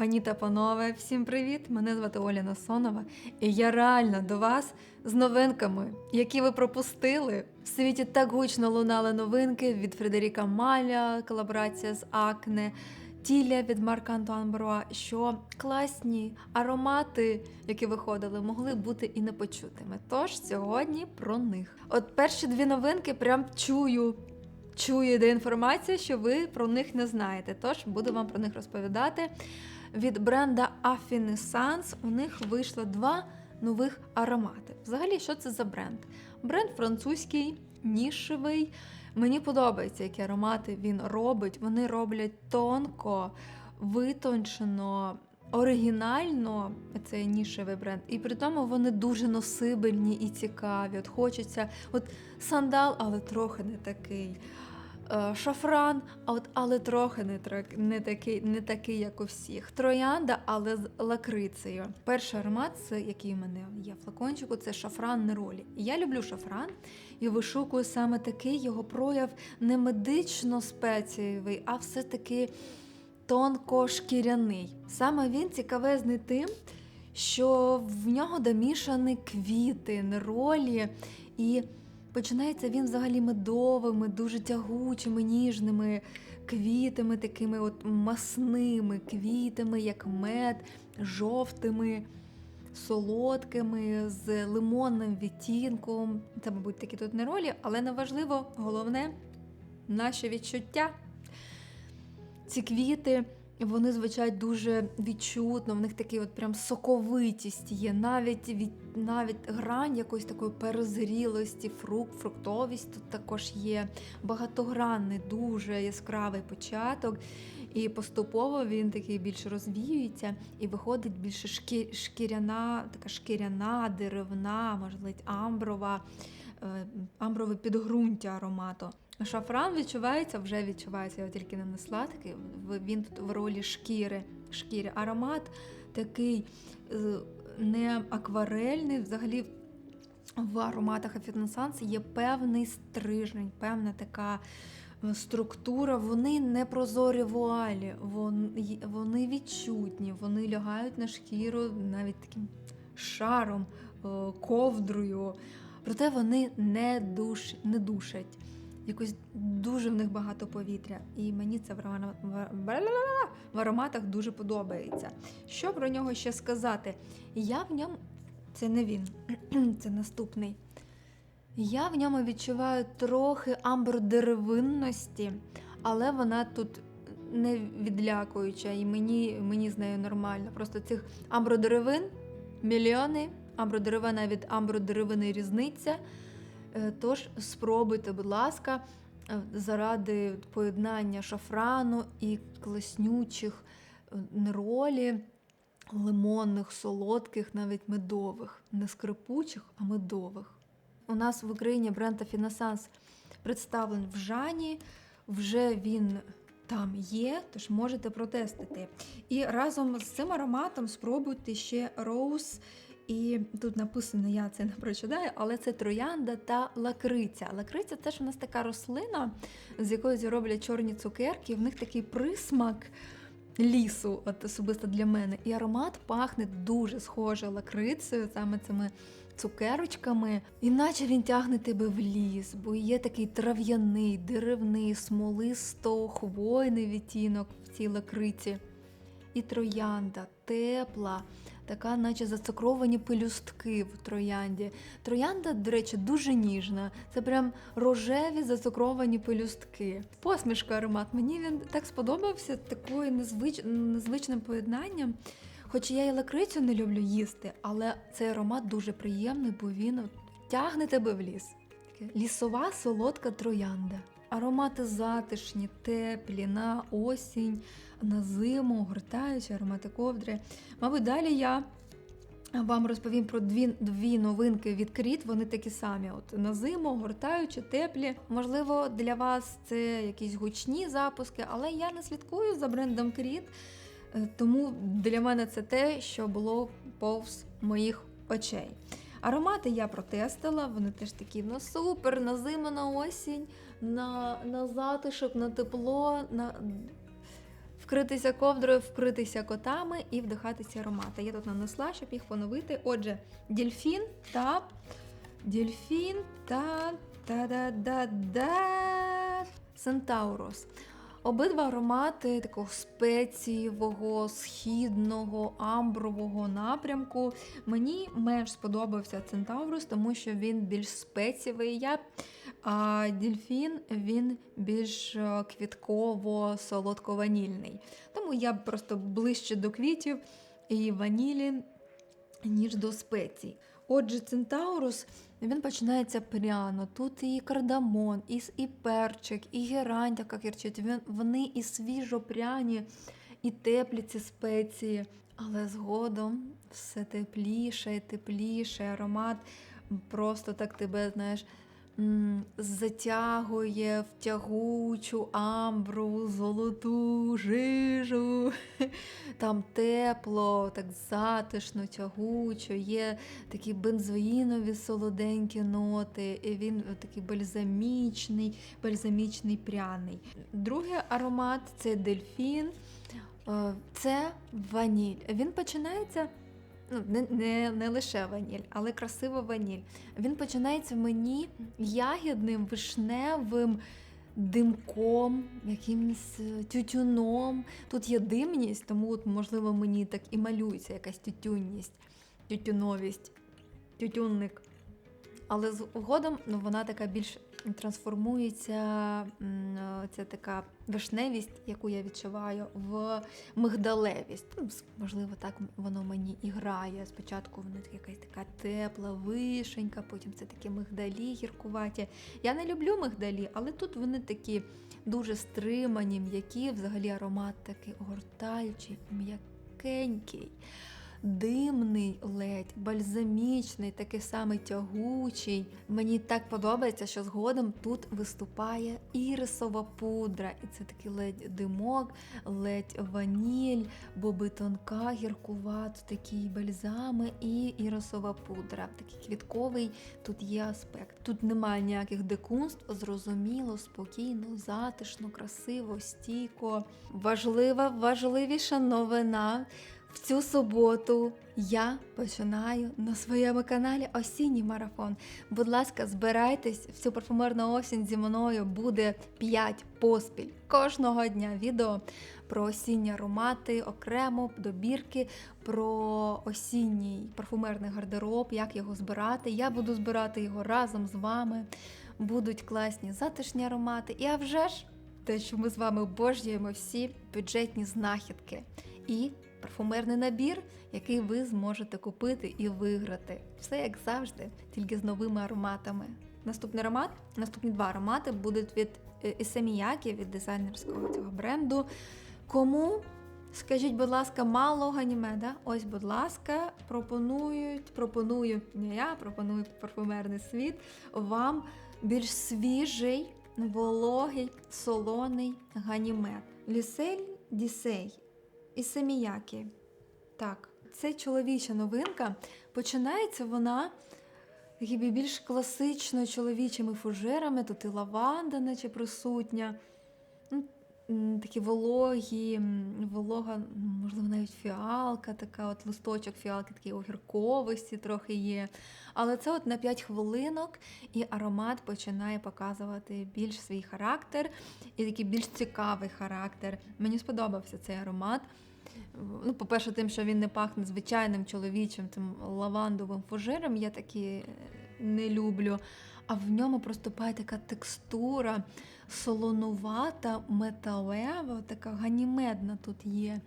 Пані та панове, всім привіт! Мене звати Оля Насонова, і я реально до вас з новинками, які ви пропустили. В світі так гучно лунали новинки від Фредеріка Маля, колаборація з Акне, Тіля від Марка Антуан Бруа, що класні аромати, які виходили, могли бути і не почутими. Тож сьогодні про них. От перші дві новинки прям чую. Чую, де інформація, що ви про них не знаєте. Тож буду вам про них розповідати. Від бренда Affinescence у них вийшло два нових аромати. Взагалі, що це за бренд? Бренд французький, нішевий. Мені подобається, які аромати він робить. Вони роблять тонко, витончено, оригінально. Це нішевий бренд. І при тому вони дуже носибельні і цікаві. От хочеться, от сандал, але трохи не такий. Е, Шафран, от але трохи не, не такий, не такий, як у всіх. Троянда, але з лакрицею. Перший аромат, який в мене є флакончику, це шафран неролі. Я люблю шафран і вишукую саме такий його прояв не медично спецієвий, а все-таки тонко шкіряний. Саме він цікавезний тим, що в нього домішані квіти, неролі і. Починається він взагалі медовими, дуже тягучими, ніжними квітами, такими от масними квітами, як мед, жовтими, солодкими, з лимонним відтінком. Це, мабуть, такі тут не ролі, але неважливо, головне наше відчуття. Ці квіти. Вони звучать дуже відчутно, в них такий от прям соковитість є, навіть від навіть грань якоїсь такої перезрілості, фрукт, фруктовість тут також є. Багатогранний, дуже яскравий початок. І поступово він такий більш розвіюється і виходить більше шкі, шкіряна, така шкіряна, деревна, можливо, амброва, е, амброве підґрунтя аромату. Шафран відчувається, вже відчувається, я тільки нанесла, такий, він тут в ролі шкіри. шкіри. Аромат такий е, не акварельний, взагалі в ароматах Афінесанс є певний стрижень, певна така е, структура. Вони не прозорі вуалі, вони, вони відчутні, вони лягають на шкіру навіть таким шаром, е, ковдрою. Проте вони не, душ, не душать. Якось дуже в них багато повітря, і мені це в в ароматах дуже подобається. Що про нього ще сказати? Я в ньому. Це не він, це наступний. Я в ньому відчуваю трохи амбродеревинності, але вона тут не відлякуюча, і мені, мені з нею нормально. Просто цих амбродеревин мільйони, амбродеревина від амбродеревини різниця. Е, Тож спробуйте, будь ласка, е, заради поєднання шафрану і класнючих е, неролі, лимонних, солодких, навіть медових, не скрипучих, а медових. У нас в Україні бренд Афінесанс представлений в Жані, вже він там є, тож можете протестити. І разом з цим ароматом спробуйте ще роуз і тут написано, я це не прочитаю, але це троянда та лакриця. Лакриця це ж у нас така рослина, з якої роблять чорні цукерки. В них такий присмак лісу, от особисто для мене. І аромат пахне дуже схоже лакрицею, саме цими цукерочками. Іначе він тягне тебе в ліс, бо є такий трав'яний, деревний, смолисто, хвойний відтінок в цій лакриці. І троянда тепла, така, наче зацукровані пелюстки в троянді. Троянда, до речі, дуже ніжна. Це прям рожеві зацукровані пелюстки. Посмішка аромат. Мені він так сподобався такою незвич... незвичним поєднанням. Хоч я і лакрицю не люблю їсти, але цей аромат дуже приємний, бо він тягне тебе в ліс. Лісова солодка троянда. Аромати затишні, теплі на осінь, на зиму, гортаючі аромати ковдри. Мабуть, далі я вам розповім про дві, дві новинки від Кріт. Вони такі самі. От на зиму, гортаючі, теплі. Можливо, для вас це якісь гучні запуски, але я не слідкую за брендом Кріт. Е, Тому для мене це те, що було повз моїх очей. Аромати я протестила, вони теж такі ну супер, на зиму, на осінь, на, на затишок, на тепло, на вкритися ковдрою, вкритися котами і вдихатися аромати. Я тут нанесла, щоб їх поновити. Отже, дельфін та дельфін та та-да-да-да Сентаурус. Обидва аромати такого спецієвого, східного, амбрового напрямку. Мені менш сподобався Центаврус, тому що він більш спецієвий. Я, а дельфін він більш е, квітково-солодко-ванільний. Тому я просто ближче до квітів і ванілі, ніж до спецій. Отже, Центаурус він починається пряно. Тут і кардамон, і, і перчик, і герань така кірчить. Він, вони і свіжо пряні, і теплі ці спеції. Але згодом все тепліше і тепліше, аромат просто так тебе, знаєш, затягує в тягучу амбру, золоту жижу. Там тепло, так затишно, тягучо, є такі бензоїнові солоденькі ноти, і він такий бальзамічний, бальзамічний пряний. Другий аромат це дельфін, е, це ваніль. Він починається ну, не не, не лише ваніль, але красива ваніль. Він починається мені ягідним, вишневим димком, якимось е, тютюном. Тут є димність, тому, от, можливо, мені так і малюється якась тютюнність, тютюновість, тютюнник. Але згодом ну, вона така більш трансформується ця така вишневість, яку я відчуваю, в мигдалевість. Ну, можливо, так воно мені і грає. Спочатку вона якась така тепла вишенька, потім це такі мигдалі гіркуваті. Я не люблю мигдалі, але тут вони такі дуже стримані, м'які, взагалі аромат такий огортаючий, м'якенький димний ледь, бальзамічний, такий самий тягучий. Мені так подобається, що згодом тут виступає ірисова пудра. І це такий ледь димок, ледь ваніль, боби тонка, гіркуват, такі бальзами і ірисова пудра. Такий квітковий тут є аспект. Тут немає ніяких декунств, зрозуміло, спокійно, затишно, красиво, стійко. Важлива, важливіша новина. В цю суботу я починаю на своєму каналі осінній марафон. Будь ласка, збирайтесь в цю парфумерну осінь зі мною буде 5 поспіль кожного дня відео про осінні аромати, окремо добірки, про осінній парфумерний гардероб, як його збирати. Я буду збирати його разом з вами. Будуть класні затишні аромати. І а вже ж те, що ми з вами обожнюємо всі бюджетні знахідки. І парфумерний набір, який ви зможете купити і виграти. Все як завжди, тільки з новими ароматами. Наступний аромат, наступні два аромати будуть від Ісеміякі, від дизайнерського цього бренду. Кому, скажіть, будь ласка, мало ганімеда? Ось, будь ласка, пропонують, пропоную, не я пропоную парфумерний світ, вам більш свіжий, вологий, солоний ганімед. Лісель Дісей і Семіякі. Так, це чоловіча новинка. Починається вона більш класично чоловічими фужерами, тут і лаванда, наче присутня. Такі вологі, волога, можливо, навіть фіалка, така от листочок фіалки, такий огірковості трохи є. Але це от на 5 хвилинок, і аромат починає показувати більш свій характер і такий більш цікавий характер. Мені сподобався цей аромат. Ну, По-перше, тим, що він не пахне звичайним чоловічим тим лавандовим фужиром, я такі не люблю. А в ньому проступає така текстура солонувата, металева, така ганімедна тут є.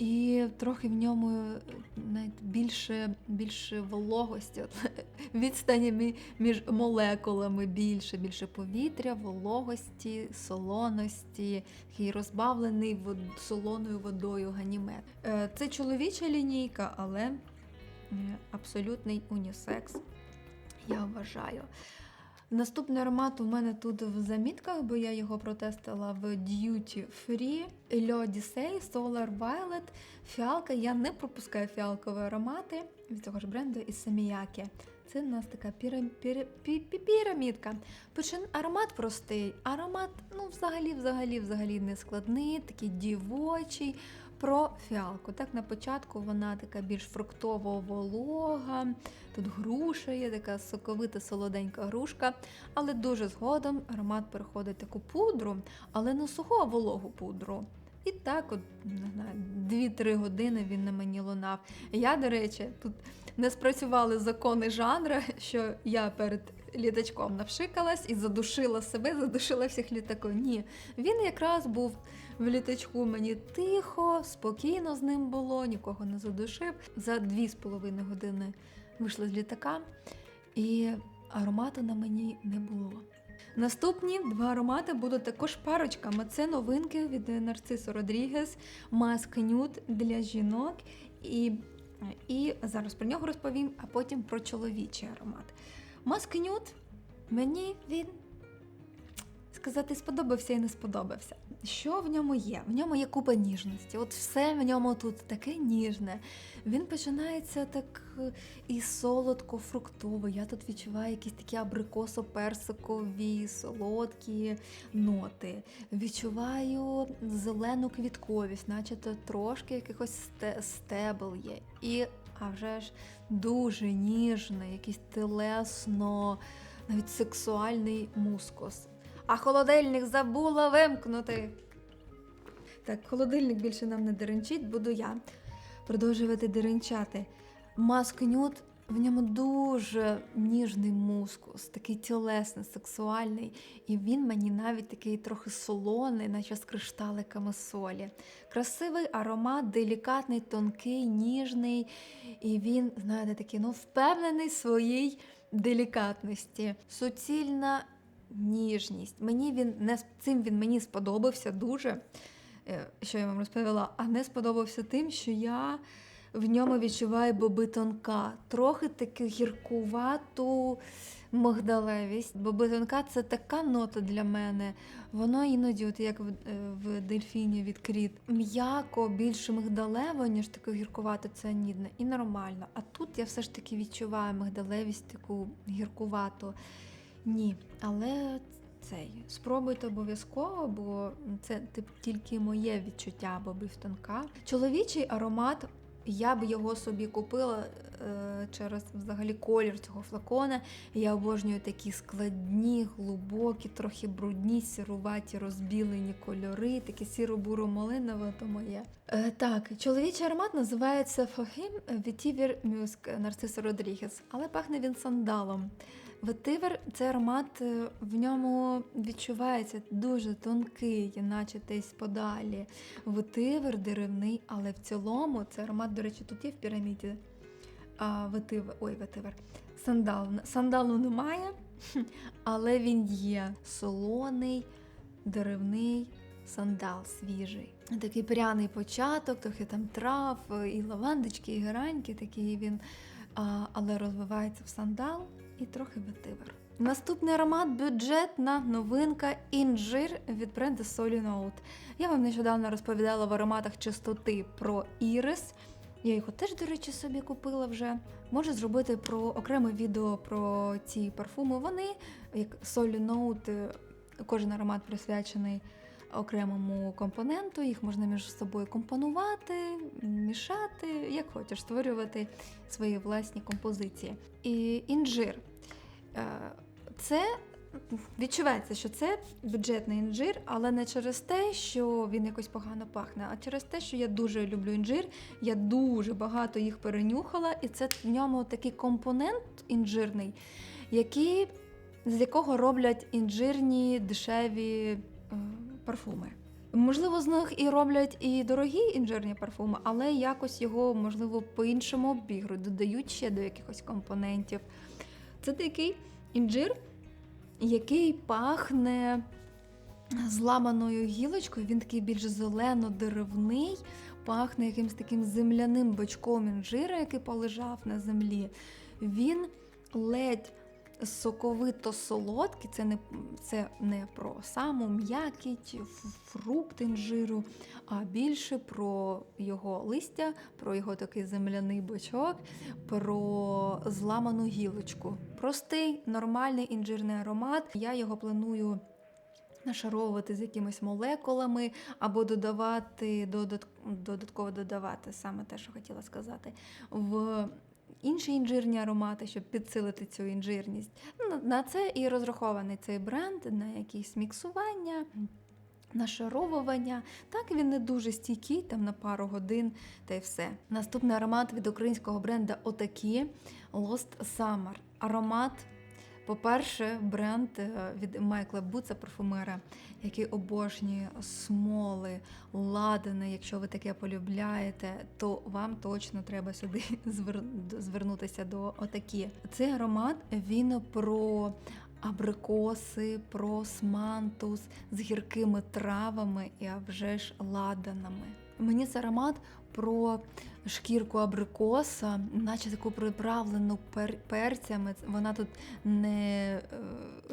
І трохи в ньому навіть більше більше вологості, відстані між молекулами більше, більше повітря, вологості, солоності, такий розбавлений вод, солоною водою ганімед. Е, це чоловіча лінійка, але е, абсолютний унісекс, я вважаю. Наступний аромат у мене тут в замітках, бо я його протестила в Duty Free L'Odyssey Solar Violet. Фіалка. Я не пропускаю фіалкові аромати від цього ж бренду із Саміякі. Це у нас така піра, піра, пі- пі- пірамідка. Причин аромат простий. Аромат, ну, взагалі, взагалі, взагалі не складний, такий дівочий. Про фіалку. Так, на початку вона така більш фруктово волога. Тут груша є, така соковита солоденька грушка. Але дуже згодом аромат переходить таку пудру, але не суху, а вологу пудру. І так, от, не знаю, 2-3 години він на мені лунав. Я, до речі, тут не спрацювали закони жанра, що я перед літачком навшикалась і задушила себе, задушила всіх літаків. Ні, він якраз був в літачку мені тихо, спокійно з ним було, нікого не задушив. За 2,5 години вийшла з літака, і аромату на мені не було. Наступні два аромати будуть також парочками. Це новинки від Нарцисо Родрігес, Маск Нюд для жінок. І, і зараз про нього розповім, а потім про чоловічий аромат. Маск Нюд мені він сказати сподобався і не сподобався. Що в ньому є? В ньому є купа ніжності. От все в ньому тут таке ніжне. Він починається так е, і солодко-фруктово. Я тут відчуваю якісь такі абрикосо-персикові, солодкі ноти. Відчуваю зелену квітковість, наче то трошки якихось сте- стебел є. І, а вже ж, дуже ніжний, якийсь телесно, навіть сексуальний мускус. А холодильник забула вимкнути. Так, холодильник більше нам не деренчить, буду я продовжувати деренчати. Маск нюд, в ньому дуже ніжний мускус, такий тілесний, сексуальний, і він мені навіть такий трохи солоний, наче з кришталиками солі. Красивий аромат, делікатний, тонкий, ніжний, і він, знаєте, такий, ну, впевнений своїй делікатності. Суцільна ніжність. Мені він не цим він мені сподобався дуже, е, що я вам розповіла, а не сподобався тим, що я в ньому відчуваю боби тонка, трохи таку гіркувату мигдалевість. Боби тонка це така нота для мене. Воно іноді, от як в, е, в дельфіні від кріт, м'яко, більше мигдалево, ніж таке гіркувато ціанідне, і нормально. А тут я все ж таки відчуваю мигдалевість таку гіркувату. Ні, але цей спробуйте обов'язково, бо це тільки моє відчуття бобів тонка. Чоловічий аромат. Я б його собі купила е, через взагалі колір цього флакона. Я обожнюю такі складні, глибокі, трохи брудні, сіруваті, розбілені кольори, таке сіро-буро-малинове, то моє. Е, так, чоловічий аромат називається Фохім Vetiver Musk Нарцисо Родрігес, але пахне він сандалом. Ветивер це аромат, е, в ньому відчувається дуже тонкий, наче десь подалі. Ветивер деревний, але в цілому це аромат, до речі, тут є в піраміді. А, ветивер, ой, ветивер. Сандал. Сандалу немає, але він є солоний, деревний сандал свіжий. Такий пряний початок, трохи там трав, і лавандочки, і гераньки, такий він, а, але розвивається в сандал і трохи ветивер. Наступний аромат бюджетна новинка інжир від бренду Solly Note. Я вам нещодавно розповідала в ароматах чистоти про ірис. Я його теж, до речі, собі купила вже. Можу зробити про окреме відео про ці парфуми. Вони, як Solly Note, е, кожен аромат присвячений окремому компоненту, їх можна між собою компонувати, мішати, як хочеш, створювати свої власні композиції. І інжир. Е, Це відчувається, що це бюджетний інжир, але не через те, що він якось погано пахне, а через те, що я дуже люблю інжир. Я дуже багато їх перенюхала, і це в ньому такий компонент інжирний, який, з якого роблять інжирні дешеві е, парфуми. Можливо, з них і роблять і дорогі інжирні парфуми, але якось його, можливо, по-іншому обігрують, додають ще до якихось компонентів. Це такий інжир, який пахне зламаною гілочкою. Він такий більш зелено-деревний, пахне якимось таким земляним бочком інжира, який полежав на землі. Він ледь соковито-солодкий. Це не, це не про саму м'якість, фрукт інжиру, а більше про його листя, про його такий земляний бочок, про зламану гілочку. Простий, нормальний інжирний аромат. Я його планую нашаровувати з якимись молекулами або додавати додатково додавати саме те, що хотіла сказати, в інші інжирні аромати, щоб підсилити цю інжирність. Ну, На це і розрахований цей бренд, на якісь міксування. Нашаровування, так він не дуже стійкий, там на пару годин та й все. Наступний аромат від українського бренда Отакі Lost Summer. Аромат по-перше, бренд е, від Майкла Буца, парфумера, який обожнює смоли, ладани. Якщо ви таке полюбляєте, то вам точно треба сюди звер- звернутися до отакі. Цей аромат він про абрикоси, про смантус з гіркими травами і а вже ж ладанами. Мені цей аромат про шкірку абрикоса, наче таку приправлену пер- перцями. Вона тут не е,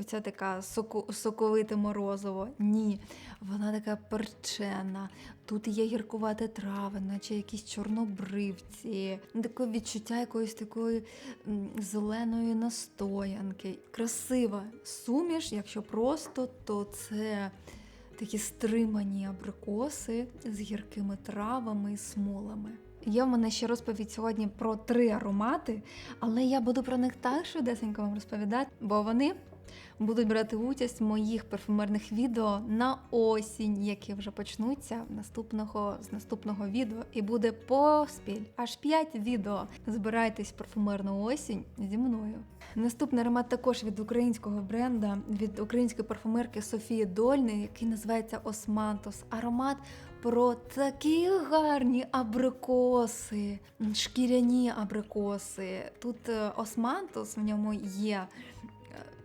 оця така соку, соковите морозиво. Ні, вона така перчена. Тут є гіркувате трави, наче якісь чорнобривці, таке відчуття якоїсь такої зеленої настоянки. Красива суміш, якщо просто, то це такі стримані абрикоси з гіркими травами і смолами. Є в мене ще розповідь сьогодні про три аромати, але я буду про них так швидесенько вам розповідати, бо вони будуть брати участь в моїх парфумерних відео на осінь, які вже почнуться наступного з наступного відео, і буде поспіль аж 5 відео. Збирайтесь в парфумерну осінь зі мною. Наступний аромат також від українського бренда, від української парфумерки Софії Дольни, який називається Османтус. Аромат про такі гарні абрикоси, шкіряні абрикоси. Тут е, Османтус в ньому є.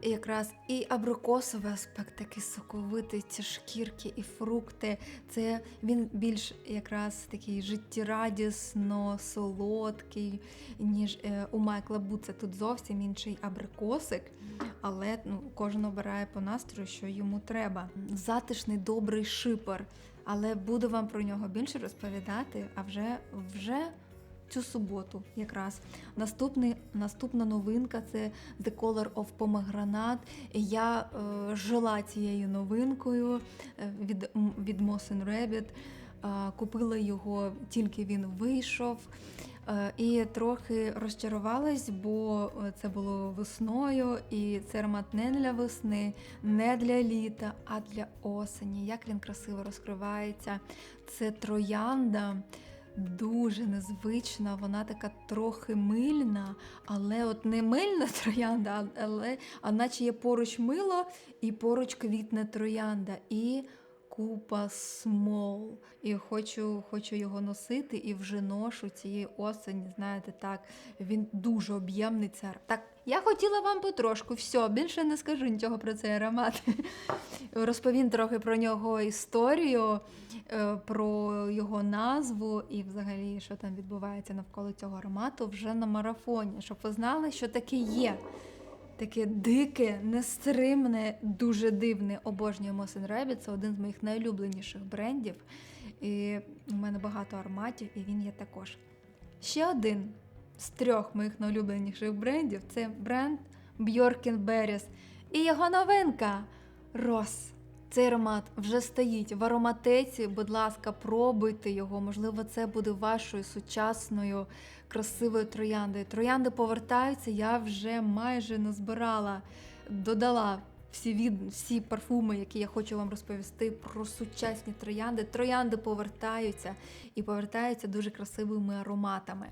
Якраз і абрикосовий аспект, такий соковитий, ці шкірки і фрукти. Це він більш якраз такий життєрадісно солодкий, ніж е, у Майкла Буца. Тут зовсім інший абрикосик, але ну, кожен обирає по настрою, що йому треба. Затишний добрий шипер. Але буду вам про нього більше розповідати, а вже вже цю суботу якраз. Наступний, наступна новинка це The Color of Pomegranate. Я е, жила цією новинкою е, від, від Moss and Rabbit. Е, купила його тільки він вийшов. Е, І трохи розчарувалась, бо е, це було весною, і це аромат не для весни, не для літа, а для осені. Як він красиво розкривається. Це троянда. Дуже незвична, вона така трохи мильна, але от не мильна троянда, але а наче є поруч мило і поруч квітне троянда. І купа смол. І хочу, хочу його носити, і вже ношу цієї осені. Знаєте, так, він дуже об'ємний. Це так. Я хотіла вам потрошку, все, більше не скажу нічого про цей аромат. Розповім трохи про нього історію, е, про його назву і взагалі, що там відбувається навколо цього аромату вже на марафоні, щоб ви знали, що таке є. Таке дике, нестримне, дуже дивне обожнюю Moss and Rabbit. Це один з моїх найулюбленіших брендів. І в мене багато ароматів, і він є також. Ще один з трьох моїх найулюбленіших брендів це бренд Bjorken Berries. І його новинка Рос. Цей аромат вже стоїть в ароматеці. Будь ласка, пробуйте його. Можливо, це буде вашою сучасною красивою трояндою. Троянди повертаються. Я вже майже назбирала, додала всі від всі парфуми, які я хочу вам розповісти про сучасні троянди. Троянди повертаються і повертаються дуже красивими ароматами.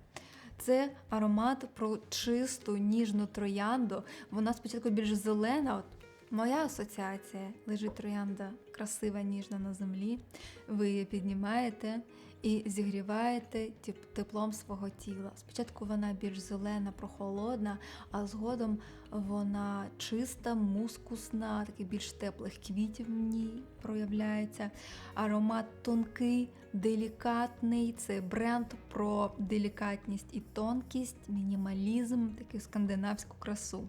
Це аромат про чисту ніжну троянду. Вона спочатку більш зелена. От моя асоціація лежить троянда красива, ніжна на землі. Ви її піднімаєте і зігріваєте теплом свого тіла. Спочатку вона більш зелена, прохолодна, а згодом вона чиста, мускусна, такий більш теплих квітів в ній проявляється. Аромат тонкий, делікатний. Це бренд про делікатність і тонкість, мінімалізм, таку скандинавську красу.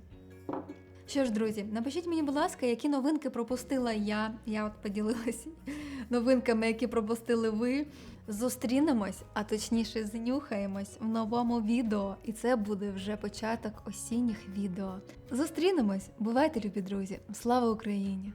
Що ж, друзі, напишіть мені, будь ласка, які новинки пропустила я. Я от поділилася новинками, які пропустили ви. Зустрінемось, а точніше, знюхаємось в новому відео, і це буде вже початок осінніх відео. Зустрінемось, бувайте, любі друзі! Слава Україні!